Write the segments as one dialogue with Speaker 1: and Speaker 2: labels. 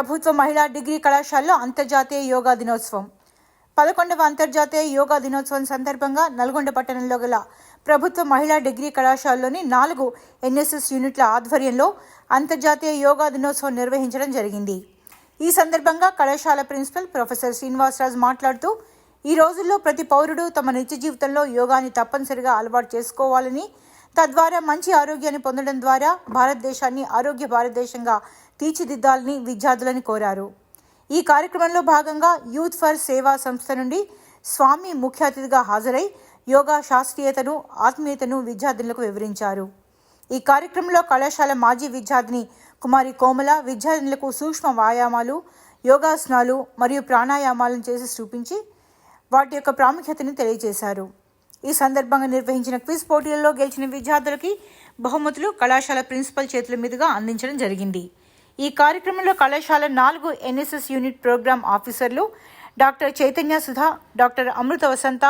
Speaker 1: ప్రభుత్వ మహిళా డిగ్రీ కళాశాలలో అంతర్జాతీయ యోగా దినోత్సవం. పదకొండవ అంతర్జాతీయ యోగా దినోత్సవం సందర్భంగా నల్గొండ పట్టణంలో గల ప్రభుత్వ మహిళా డిగ్రీ కళాశాలలోని నాలుగు ఎన్ఎస్ఎస్ యూనిట్ల ఆధ్వర్యంలో అంతర్జాతీయ యోగా దినోత్సవం నిర్వహించడం జరిగింది. ఈ సందర్భంగా కళాశాల ప్రిన్సిపల్ ప్రొఫెసర్ శ్రీనివాసరాజు మాట్లాడుతూ ఈ రోజుల్లో ప్రతి పౌరుడు తమ నిత్య జీవితంలో యోగాని తప్పనిసరిగా అలవాటు చేసుకోవాలని తద్వారా మంచి ఆరోగ్యాన్ని పొందడం ద్వారా భారతదేశాన్ని ఆరోగ్య భారతదేశంగా తీర్చిదిద్దాలని విద్యార్థులని కోరారు. ఈ కార్యక్రమంలో భాగంగా యూత్ ఫర్ సేవా సంస్థ నుండి స్వామి ముఖ్య అతిథిగా హాజరై యోగా శాస్త్రీయతను ఆత్మీయతను విద్యార్థులకు వివరించారు. ఈ కార్యక్రమంలో కళాశాల మాజీ విద్యార్థిని కుమారి కోమల విద్యార్థులకు సూక్ష్మ వ్యాయామాలు యోగాసనాలు మరియు ప్రాణాయామాలను చేసి చూపించి వాటి యొక్క ప్రాముఖ్యతను తెలియజేశారు. ఈ సందర్భంగా నిర్వహించిన క్విజ్ పోటీలలో గెలిచిన విద్యార్థులకి బహుమతులు కళాశాల ప్రిన్సిపల్ చేతుల మీదుగా అందించడం జరిగింది. ఈ కార్యక్రమంలో కళాశాల నాలుగు ఎన్ఎస్ఎస్ యూనిట్ ప్రోగ్రామ్ ఆఫీసర్లు doctor Chaitanya Sudha doctor Amrutha Vasantha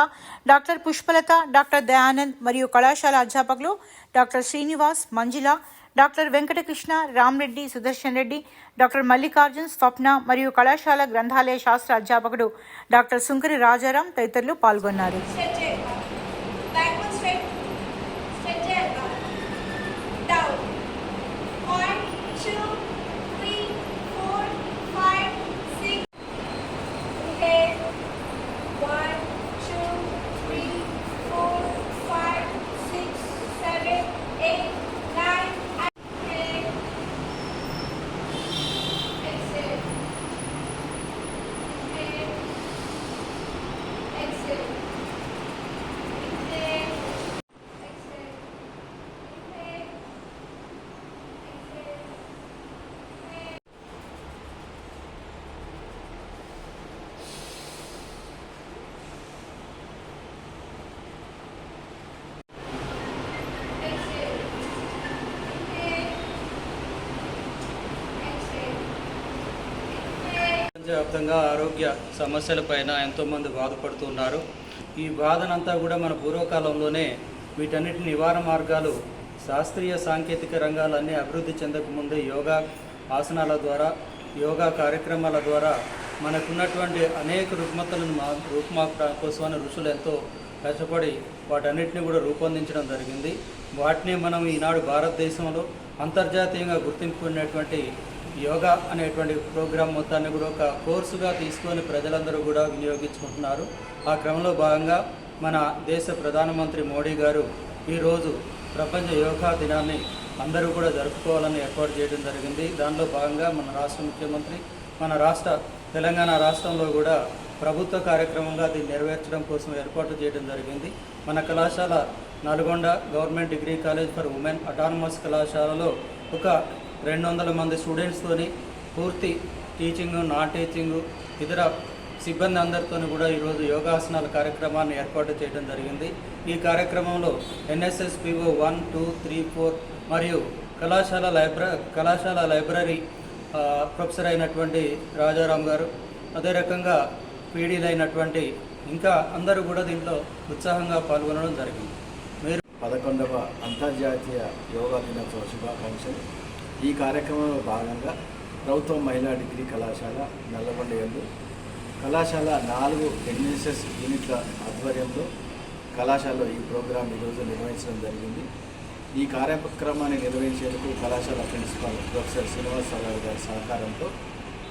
Speaker 1: doctor Pushpalatha doctor Dayanand మరియు కళాశాల అధ్యాపకులు doctor Srinivas Manjula doctor Venkatakrishna Ramreddy Sudarshan Reddy doctor Mallikarjun Swapna మరియు కళాశాల గ్రంథాలయ శాస్త్ర అధ్యాపకుడు డాక్టర్ సుంకరి రాజారాం తదితరులు పాల్గొన్నారు.
Speaker 2: ప్రపంచవ్యాప్తంగా ఆరోగ్య సమస్యలపైన ఎంతోమంది బాధపడుతున్నారు. ఈ బాధనంతా కూడా మన పూర్వకాలంలోనే వీటన్నిటి నివారణ మార్గాలు శాస్త్రీయ సాంకేతిక రంగాలన్నీ అభివృద్ధి చెందకముందే యోగా ఆసనాల ద్వారా యోగా కార్యక్రమాల ద్వారా మనకున్నటువంటి అనేక రుగ్మతలను మా రూపుమాప కోసమని ఋషులు ఎంతో కష్టపడి వాటన్నిటిని కూడా రూపొందించడం జరిగింది. వాటిని మనం ఈనాడు భారతదేశంలో అంతర్జాతీయంగా గుర్తింపుకున్నటువంటి యోగా అనేటువంటి ప్రోగ్రాం మొత్తాన్ని కూడా ఒక కోర్సుగా తీసుకొని ప్రజలందరూ కూడా వినియోగించుకుంటున్నారు. ఆ క్రమంలో భాగంగా మన దేశ ప్రధానమంత్రి మోడీ గారు ఈరోజు ప్రపంచ యోగా దినాన్ని అందరూ కూడా జరుపుకోవాలని ఏర్పాటు చేయడం జరిగింది. దానిలో భాగంగా మన రాష్ట్ర ముఖ్యమంత్రి మన రాష్ట్ర తెలంగాణ రాష్ట్రంలో కూడా ప్రభుత్వ కార్యక్రమంగా దీన్ని నెరవేర్చడం కోసం ఏర్పాటు చేయడం జరిగింది. మన కళాశాల Nalgonda government degree college for women autonomous కళాశాలలో ఒక రెండు వందల మంది స్టూడెంట్స్తోని పూర్తి టీచింగ్ నాన్ టీచింగ్ ఇతర సిబ్బంది అందరితో కూడా ఈరోజు యోగాసనాల కార్యక్రమాన్ని ఏర్పాటు చేయడం జరిగింది. ఈ కార్యక్రమంలో NSS PO one two three four మరియు కళాశాల లైబ్ర కళాశాల లైబ్రరీ ప్రొఫెసర్ అయినటువంటి రాజారాం గారు అదే రకంగా పీడీలు అయినటువంటి ఇంకా అందరూ కూడా దీంట్లో ఉత్సాహంగా పాల్గొనడం జరిగింది. మీరు
Speaker 3: పదకొండవ అంతర్జాతీయ యోగా దినోత్సవ శుభాకాంక్షలు. ఈ కార్యక్రమంలో భాగంగా ప్రభుత్వ మహిళా డిగ్రీ కళాశాల నల్లగొండయందు కళాశాల నాలుగు ఎన్ఎస్ఎస్ యూనిట్ల ఆధ్వర్యంలో కళాశాలలో ఈ ప్రోగ్రాం ఈరోజు నిర్వహించడం జరిగింది. ఈ కార్యక్రమాన్ని నిర్వహించేందుకు కళాశాల ప్రిన్సిపాల్ ప్రొఫెసర్ శ్రీనివాసరావు గారి సహకారంతో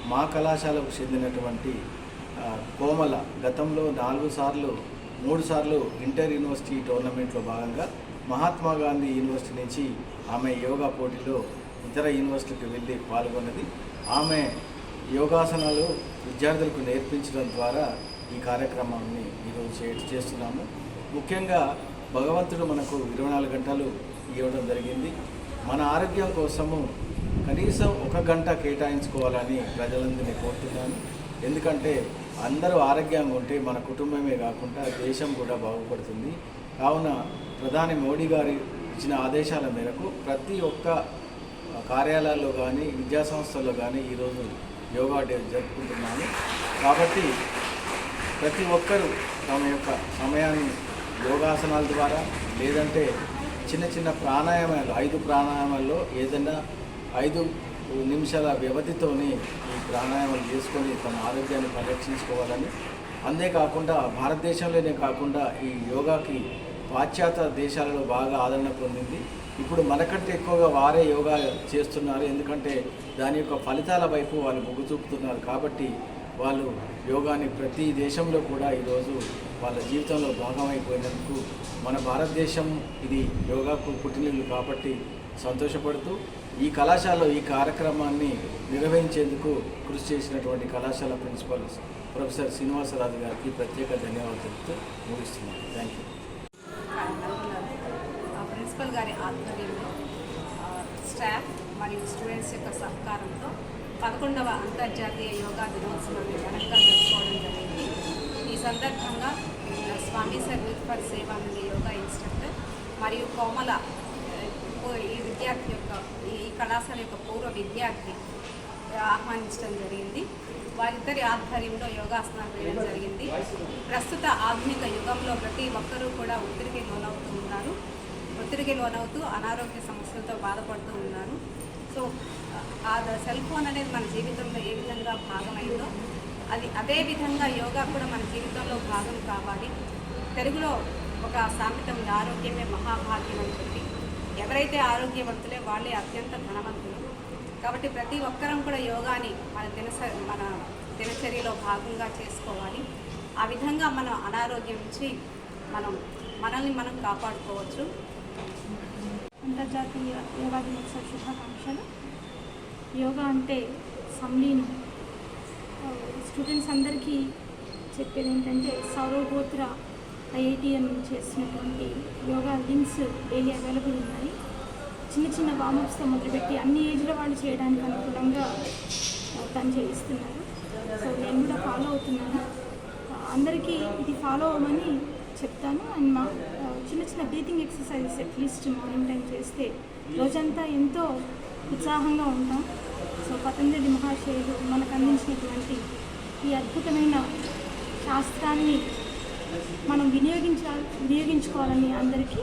Speaker 3: మా కళాశాలకు చెందినటువంటి కోమల గతంలో నాలుగు సార్లు మూడు సార్లు ఇంటర్ యూనివర్సిటీ టోర్నమెంట్లో భాగంగా మహాత్మా గాంధీ యూనివర్సిటీ నుంచి ఆమె యోగా పోటీలో ఇతర యూనివర్సిటీకి వెళ్ళి పాల్గొన్నది. ఆమె యోగాసనాలు విద్యార్థులకు నేర్పించడం ద్వారా ఈ కార్యక్రమాన్ని ఈరోజు చే- చేస్తున్నాము. ముఖ్యంగా భగవంతుడు మనకు ఇరవై నాలుగు గంటలు ఇవ్వడం జరిగింది. మన ఆరోగ్యం కోసము కనీసం ఒక గంట కేటాయించుకోవాలని ప్రజలందరినీ కోరుతున్నాను. ఎందుకంటే అందరూ ఆరోగ్యంగా ఉంటే మన కుటుంబమే కాకుండా దేశం కూడా బాగుపడుతుంది. కావున ప్రధాని మోడీ గారి ఇచ్చిన ఆదేశాల మేరకు ప్రతి ఒక్క కార్యాలయాల్లో కానీ విద్యా సంస్థల్లో కానీ ఈరోజు యోగా డే జరుపుకుంటున్నాను కాబట్టి ప్రతి ఒక్కరూ తమ యొక్క సమయాన్ని యోగాసనాల ద్వారా లేదంటే చిన్న చిన్న ప్రాణాయామాలు ఐదు ప్రాణాయామాల్లో ఏదైనా ఐదు నిమిషాల వ్యవధితోనే ఈ ప్రాణాయామాలు చేసుకొని తమ ఆరోగ్యాన్ని పరిరక్షించుకోవాలని. అంతేకాకుండా భారతదేశంలోనే కాకుండా ఈ యోగాకి పాశ్చాత్య దేశాలలో బాగా ఆదరణ పొందింది. ఇప్పుడు మనకంటే ఎక్కువగా వారే యోగా చేస్తున్నారు. ఎందుకంటే దాని యొక్క ఫలితాల వైపు వాళ్ళు మొగ్గు చూపుతున్నారు. కాబట్టి వాళ్ళు యోగాని ప్రతి దేశంలో కూడా ఈరోజు వాళ్ళ జీవితంలో భాగమైపోయినందుకు మన భారతదేశం ఇది యోగాకు పుట్టినీళ్ళు కాబట్టి సంతోషపడుతూ ఈ కళాశాలలో ఈ కార్యక్రమాన్ని నిర్వహించేందుకు కృషి చేసినటువంటి కళాశాల ప్రిన్సిపల్ ప్రొఫెసర్ శ్రీనివాసరాజు గారికి ప్రత్యేక ధన్యవాదాలు తెలుపుతూ ముగిస్తున్నాను. థ్యాంక్ యూ
Speaker 4: ప్రిన్సిపల్ గారి ఆధ్వర్యంలో స్టాఫ్ మరియు స్టూడెంట్స్ యొక్క సహకారంతో పదకొండవ అంతర్జాతీయ యోగా దినోత్సవాన్ని ఘనంగా జరుపుకోవడం జరిగింది. ఈ సందర్భంగా Swami service for Sevananda yoga instructor మరియు కోమల ఈ విద్యార్థి యొక్క ఈ కళాశాల యొక్క పూర్వ విద్యార్థి ఆహ్వానించడం జరిగింది. వారిద్దరి ఆధ్వర్యంలో యోగాసనాలు వేయడం జరిగింది. ప్రస్తుత ఆధునిక యుగంలో ప్రతి ఒక్కరూ కూడా ఒత్తిడికి లోన ఒత్తిడికి లోనవుతూ అనారోగ్య సమస్యలతో బాధపడుతూ ఉన్నారు సో ఆ సెల్ ఫోన్ అనేది మన జీవితంలో ఏ విధంగా భాగమైందో అది అదే విధంగా యోగా కూడా మన జీవితంలో భాగం కావాలి. తెలుగులో ఒక సామెత ఉంది ఆరోగ్యమే మహాభాగ్యం అని చెప్పి. ఎవరైతే ఆరోగ్యవంతులే వాళ్ళే అత్యంత ధనవంతులు. కాబట్టి ప్రతి ఒక్కరం కూడా యోగాని మన దినస మన దినచర్యలో భాగంగా చేసుకోవాలి. ఆ విధంగా మనం అనారోగ్యం నుంచి మనం మనల్ని మనం కాపాడుకోవచ్చు.
Speaker 5: అంతర్జాతీయ యోగా దినోత్సవ శుభాకాంక్షలు యోగా అంటే సంలీనం స్టూడెంట్స్ అందరికీ చెప్పేది ఏంటంటే సౌరవగోత్ర ఐఐటిఎం చేసినటువంటి యోగా లింక్స్ డైలీ అవైలబుల్ ఉన్నాయి. చిన్న చిన్న వామప్స్తో మొదలుపెట్టి అన్ని ఏజ్ల వాళ్ళు చేయడానికి అనుకూలంగా అర్థం తను చేయిస్తున్నారు. సో నేను కూడా ఫాలో అవుతున్నాను. అందరికీ ఇది ఫాలో అవ్వమని చెప్తాను. అండ్ మా చిన్న చిన్న breathing exercises at least morning time చేస్తే రోజంతా ఎంతో ఉత్సాహంగా ఉంటాం సో పతంజలి మహాశయులు మనకు అందించినటువంటి ఈ అద్భుతమైన శాస్త్రాన్ని మనం వినియోగించాలి వినియోగించుకోవాలని అందరికీ